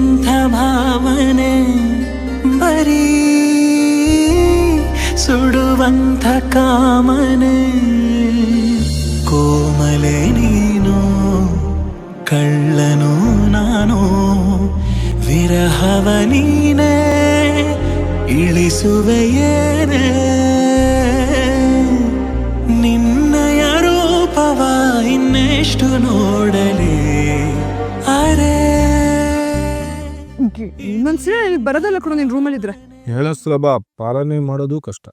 ಎಂಥ ಭಾವನೆ ಬರೀ ಸುಡುವಂಥ ಕಾಮನೆ? ಕೋಮಲೆ ನೀನು, ಕಳ್ಳನು ನಾನು, ವಿರಹವ ನೀನೇ ಇಳಿಸುವೆಯೇನೆ ನಿನ್ನಯ ರೂಪವ ಇನ್ನೆಷ್ಟು ನೋಡಲೇ? ಇನ್ನೊಂದ್ಸಲ ನನಗೆ ಬರೋದಲ್ಲ ಕೂಡ ನಿನ್ನ ರೂಮಲ್ಲಿ ಇದ್ರೆ ಹೇಳೋ ಸುಲಭ. ಪಾಲನೆ ಮಾಡೋದು ಕಷ್ಟ.